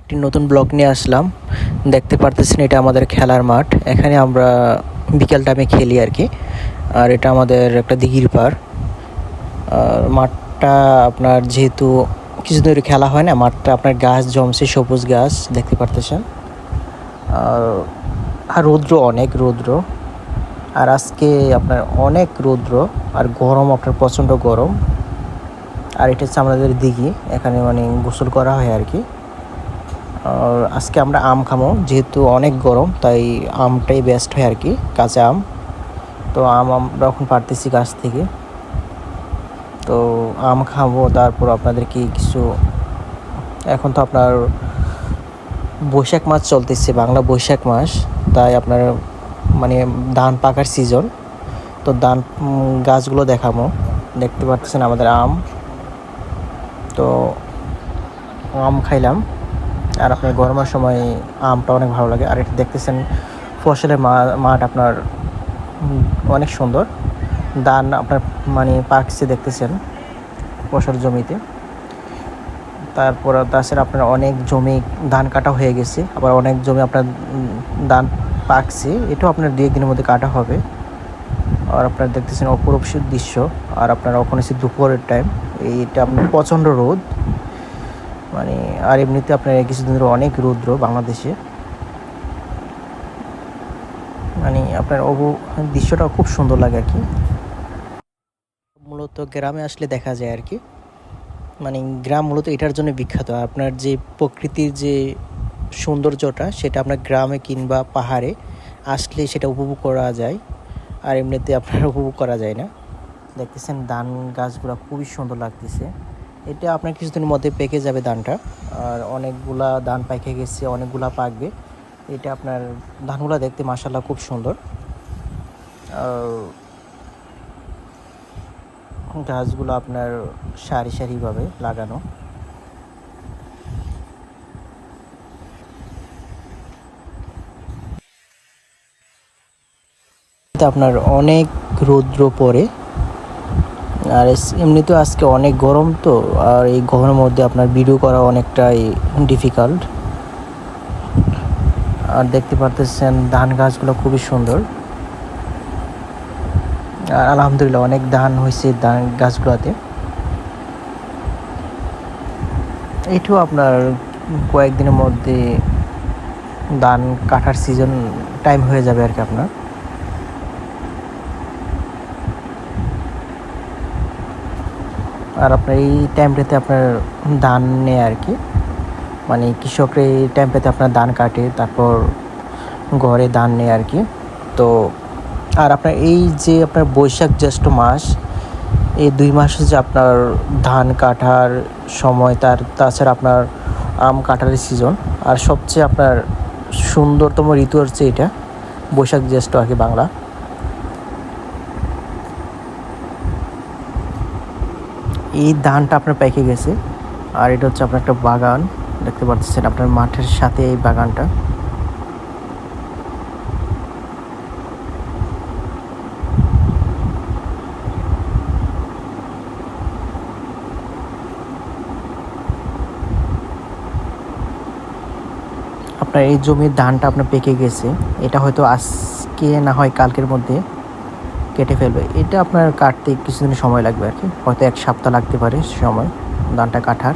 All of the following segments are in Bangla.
একটি নতুন ব্লগ নিয়ে আসলাম। দেখতে পারতেছেন এটা আমাদের খেলার মাঠ। এখানে আমরা বিকেল টাইমে খেলি আর কি। আর এটা আমাদের একটা দিঘির পার আর মাঠটা আপনার যেহেতু কিছু ধরে খেলা হয় না, মাঠটা আপনার গাছ জমছে, সবুজ গাছ, দেখতে পারতেছেন। আর রৌদ্র, অনেক রৌদ্র। আর আজকে আপনার অনেক রৌদ্র, আর গরম, আপনার প্রচণ্ড গরম। আর এটা হচ্ছে আমাদের দিঘি। এখানে মানে গোসল করা হয় আর কি। আর আজকে আমরা আম খামো, যেহেতু অনেক গরম, তাই আমটাই বেস্ট হয় আর কি, কাঁচা আম। তো আম আমরা এখন পারতেছি গাছ থেকে। তো আম খাব তারপর আপনাদেরকে কিছু, এখন তো আপনার বৈশাখ মাস চলতেছে, বাংলা বৈশাখ মাস, তাই আপনার মানে ধান পাকার সিজন তো ধান গাছগুলো দেখাবো দেখতে পাচ্ছেন আমাদের আম। তো আম খাইলাম। আর আপনার গরমের সময় আমটা অনেক ভালো লাগে। আর এটা দেখতেছেন, ফসলের মাঠ আপনার অনেক সুন্দর। ধান আপনার মানে পাকছে দেখতেছেন, ফসল জমিতে। তারপর তাছাড়া আপনার অনেক জমি ধান কাটা হয়ে গেছে। আবার অনেক জমি আপনার ধান পাকছে। এটাও আপনার দু একদিনের মধ্যে কাটা হবে। আর আপনার দেখতেছেন অপরূপ দৃশ্য। আর আপনার ওখানে হচ্ছে দুপুরের টাইম এইটা আপনার প্রচণ্ড রোদ। মানে আর এমনিতে আপনার কিছুদিন ধরে অনেক রৌদ্র বাংলাদেশে। মানে আপনার অবু দৃশ্যটা খুব সুন্দর লাগে আর কি। মূলত গ্রামে আসলে দেখা যায় আর কি। মানে গ্রাম মূলত এটার জন্য বিখ্যাত। আপনার যে প্রকৃতির যে সৌন্দর্যটা, সেটা আপনার গ্রামে কিংবা পাহাড়ে আসলে সেটা উপভোগ করা যায়। আর এমনিতে আপনার উপভোগ করা যায় না। দেখতেছেন, ধান গাছগুলো খুবই সুন্দর লাগতেছে। এটা আপনার কিছুদিনের মধ্যে পেকে যাবে ধানটা। আর অনেকগুলা ধান পাইকে গেছে, অনেকগুলা পাকবে। এটা আপনার ধানগুলো দেখতে মাসাল্লাহ খুব সুন্দর। গাছগুলো আপনার সারি সারিভাবে লাগানো। আপনার অনেক রৌদ্র পড়ে। আর এমনিতেও আজকে অনেক গরম তো, আর এই গরমের মধ্যে আপনার ভিডিও করা অনেকটাই ডিফিকাল্ট আর দেখতে পারতেছেন, ধান গাছগুলো খুবই সুন্দর। আর আলহামদুলিল্লাহ অনেক ধান হয়েছে ধান গাছগুলোতে। এটাও আপনার কয়েকদিনের মধ্যে ধান কাটার সিজন টাইম হয়ে যাবে আর কি আপনার। আর আপনার এই টাইমটাতে আপনার ধান নেয় আর কি। মানে কৃষকরা এই টাইমটাতে আপনার ধান কাটে, তারপর ঘরে ধান নেয় আর কি। তো আর আপনার এই যে আপনার বৈশাখ জ্যৈষ্ঠ মাস, এই দুই মাসে যে আপনার ধান কাটার সময়, তার তাছাড়া আপনার আম কাটার সিজন আর সবচেয়ে আপনার সুন্দরতম ঋতু হচ্ছে এটা, বৈশাখ জ্যৈষ্ঠ আর কি বাংলা। এই ধানটা আপনার পেকে গেছে। আর এটা হচ্ছে আপনার একটা বাগান। দেখতে পাচ্ছেন আপনার মাঠের সাথে এই বাগানটা। আপনার এই জমির ধানটা আপনার পেকে গেছে। এটা হয়তো আজকে না হয় কালকের মধ্যে। কেটে ফেলবে। এটা আপনার কাটতে কিছুদিন সময় লাগবে আর কি। হয়তো এক সপ্তাহ লাগতে পারে সময়, ধানটা কাটার।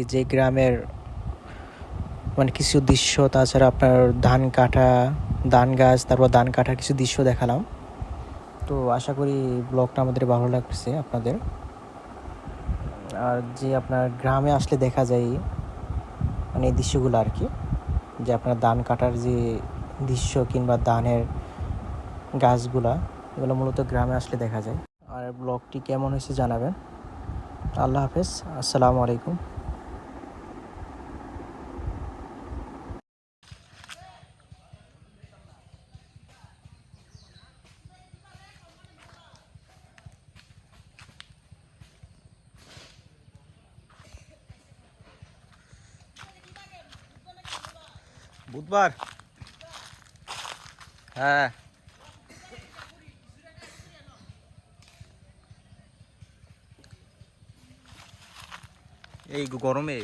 কি যে গ্রামের মানে কিছু দৃশ্য, তাছাড়া আপনার ধান কাটা, ধান গাছ, তারপর ধান কাটার কিছু দৃশ্য দেখালাম। তো আশা করি ব্লগটা আমাদের ভালো লাগছে আপনাদের। আর যে আপনার গ্রামে আসলে দেখা যায় মানে এই দৃশ্যগুলো আর কি, যে আপনার ধান কাটার যে দৃশ্য কিংবা ধানের গাছগুলা, এগুলো মূলত গ্রামে আসলে দেখা যায়। আর ব্লগটি কেমন হয়েছে জানাবেন। আল্লাহ হাফেজ, আসসালামু আলাইকুম। বুধবার। হ্যাঁ। এই গরমে